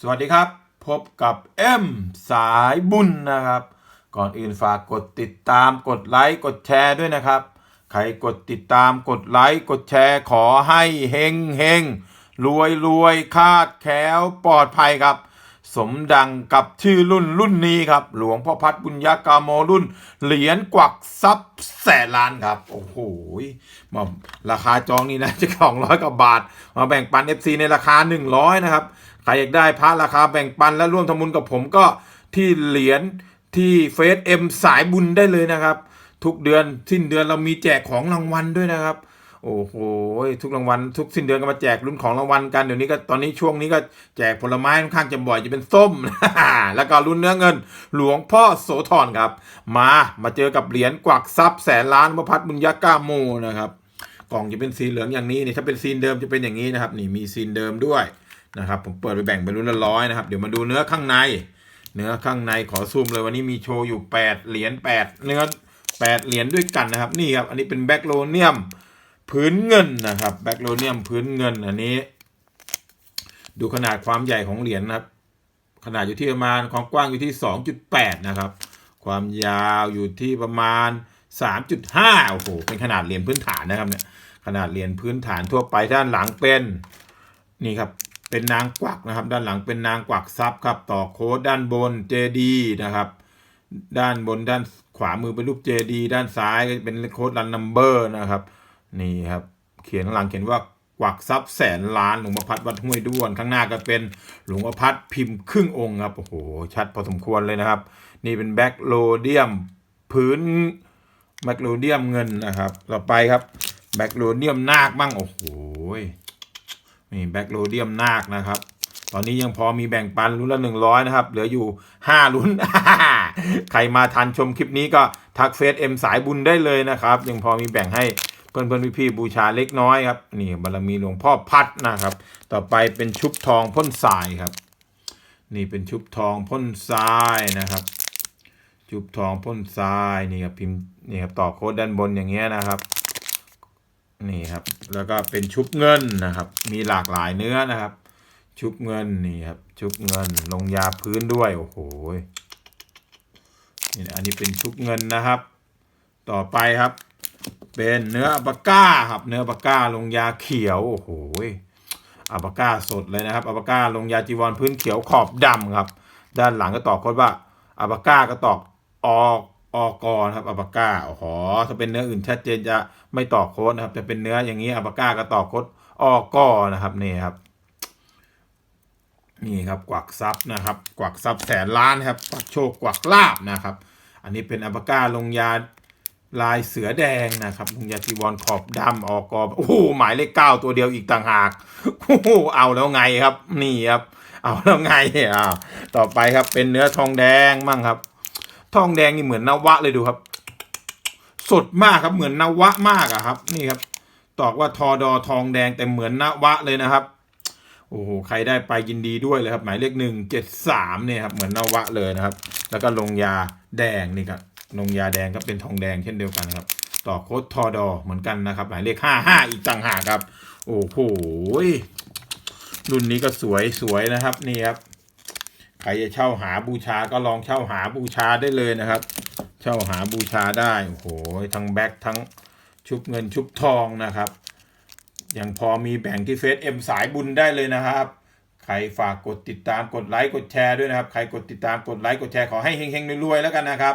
สวัสดีครับ พบกับเอ็มสายบุญนะครับ ก่อนอื่นฝากกดติดตามกดไลค์กดแชร์ด้วยนะครับ ใครกดติดตามกดไลค์กดแชร์ขอให้เฮงเฮงรวยรวยคาดแคล้วปลอดภัยครับ สมดังกับชื่อรุ่นรุ่นนี้ครับ หลวงพ่อพัดบุญญากาโมรุ่น เหรียญกวักทรัพย์แสนล้านครับ โอ้โหมาราคาจองนี่นะจะสองร้อยกว่าบาท มาแบ่งปัน FC ในราคา 100 นะครับ ใครอยากได้พระราคาแบ่งปันและร่วมทำบุญกับผมก็ที่เหรียญที่เฟซเอ็มสายบุญได้เลยนะครับ ทุกเดือนสิ้นเดือนเรามีแจกของรางวัลด้วยนะครับ โอ้โหทุกรางวัลทุกสิ้นเดือนก็มาแจกรุ่นของรางวัลกันเดี๋ยวนี้ก็ตอนนี้ช่วงนี้ก็แจกผลไม้ค่อนข้างจะบ่อยจะเป็นส้ม แล้วก็รุ่นเนื้อเงิน หลวงพ่อโสธรครับ มามาเจอกับเหรียญกวักทรัพย์แสนล้านพระพัฒน์บุญยก้าโมนะครับ กล่องจะเป็นสีเหลืองอย่างนี้นี่ถ้าเป็นซีนเดิมจะเป็นอย่างนี้นะครับ นี่มีซีนเดิมด้วยนะครับ ผมเปิดไปแบ่งเป็นรุ่นละร้อยนะครับเดี๋ยวมาดูเนื้อข้างใน เนื้อข้างในขอซูมเลยวันนี้มีโชว์อยู่8เหรียญ8เนื้อ8เหรียญด้วยกันนะครับ นี่ครับอันนี้เป็นแบ็กโลเนียม พื้นเงินนะครับแบ็กโลเนียมพื้นเงินอันนี้ ดูขนาดความใหญ่ของเหรียญนะครับ ขนาดอยู่ที่ประมาณความกว้างอยู่ที่ 2.8 นะครับ ความยาวอยู่ที่ประมาณ 3.5 โอ้โหเป็นขนาดเหรียญพื้นฐานนะครับเนี่ยขนาดเหรียญพื้นฐานทั่วไปด้านหลังเป็นนี่ครับเป็นนางกวักนะครับ ด้านหลังเป็นนางกวักซับครับต่อโค้ดด้านบน JD นะครับด้านบนด้านขวามือเป็นรูป JD ด้านซ้ายก็เป็นโค้ดรันนัมเบอร์นะครับ นี่ครับ เขียนข้างหลังเขียนว่ากวักทรัพย์แสนล้านหลวงพ่อพัดวัดห้วยด้วน ข้างหน้าก็เป็นหลวงพ่อพัดพิมพ์ครึ่งองค์ครับ โอ้โห ชัดพอสมควรเลยนะครับ นี่เป็นแบ็กโลเดียมพื้นแบ็กโลเดียมเงินนะครับ ต่อไปครับแบ็กโลเดียมนาคบ้าง โอ้โห นี่แบ็กโลเดียมนาคนะครับ ตอนนี้ยังพอมีแบ่งปันรุ่นละหนึ่งร้อยนะครับ เหลืออยู่ห้ารุ่น ใครมาทันชมคลิปนี้ก็ทักเฟซเอ็มสายบุญได้เลยนะครับ ยังพอมีแบ่งให้ พื่อนเพื่อนๆพี่ๆบูชาเล็กน้อยครับนี่บารมีหลวงพ่อพัดนะครับ ต่อไปเป็นชุบทองพ่นทรายครับ นี่เป็นชุบทองพ่นทรายนะครับ ชุบทองพ่นทรายนี่ครับพิมพ์นี่ครับต่อโค้ดด้านบนอย่างเงี้ยนะครับนี่ครับแล้วก็เป็นชุบเงินนะครับ มีหลากหลายเนื้อนะครับ ชุบเงินนี่ครับชุบเงินลงยาพื้นด้วยโอ้โหนี่อันนี้เป็นชุบเงินนะครับ ต่อไปครับ เป็นเนื้ออัลปาก้าครับ เนื้ออัลปาก้าลงยาเขียว โอ้โหอัลปาก้าสดเลยนะครับอัลปาก้าลงยาจีวรพื้นเขียวขอบดำครับ ด้านหลังก็ตอกโคดว่าอัลปาก้าก็ตอกออกออกอนะครับอัลปาก้าโอ้โหถ้าเป็นเนื้ออื่นชัดเจนจะไม่ตอกโคดนะครับแต่เป็นเนื้ออย่างนี้อัลปาก้าก็ตอกโคดออกอนะครับนี่ครับ นี่ครับกวักทรัพย์นะครับ กวักทรัพย์แสนล้านครับกวักโชคกวักลาบนะครับ อันนี้เป็นอัลปาก้าลงยา ลายเสือแดงนะครับลงยาจีวรขอบดำออกอโอ้โหหมายเลขเก้าตัวเดียวอีกต่างหากโอ้โหเอาแล้วไงครับ นี่ครับ เอาแล้วไงอ่าต่อไปครับเป็นเนื้อทองแดงมั่งครับ ทองแดงนี่เหมือนนวะเลยดูครับ สดมากครับเหมือนนวะมากอะครับ นี่ครับตอกว่าทอดอทองแดงแต่เหมือนนวะเลยนะครับโอ้โห ใครได้ไปยินดีด้วยเลยครับ หมายเลขหนึ่งเจ็ดสามเนี่ยครับ เหมือนนวะเลยนะครับ แล้วก็ลงยาแดงนี่ครับ ลงยาแดงก็เป็นทองแดงเช่นเดียวกันครับ ต่อโค้ดทอดอเหมือนกันนะครับ หมายเลขห้าห้าอีกต่างหากครับ โอ้โหรุ่นนี้ก็สวยสวยนะครับนี่ครับใครจะเช่าหาบูชาก็ลองเช่าหาบูชาได้เลยนะครับ เช่าหาบูชาได้โอ้โหทั้งแบ็คทั้งชุบเงินชุบทองนะครับยังพอมีแบ่งที่เฟซเอ็มสายบุญได้เลยนะครับ ใครฝากกดติดตามกดไลค์กดแชร์ด้วยนะครับ ใครกดติดตามกดไลค์กดแชร์ขอให้เฮงๆรวยๆแล้วกันนะครับ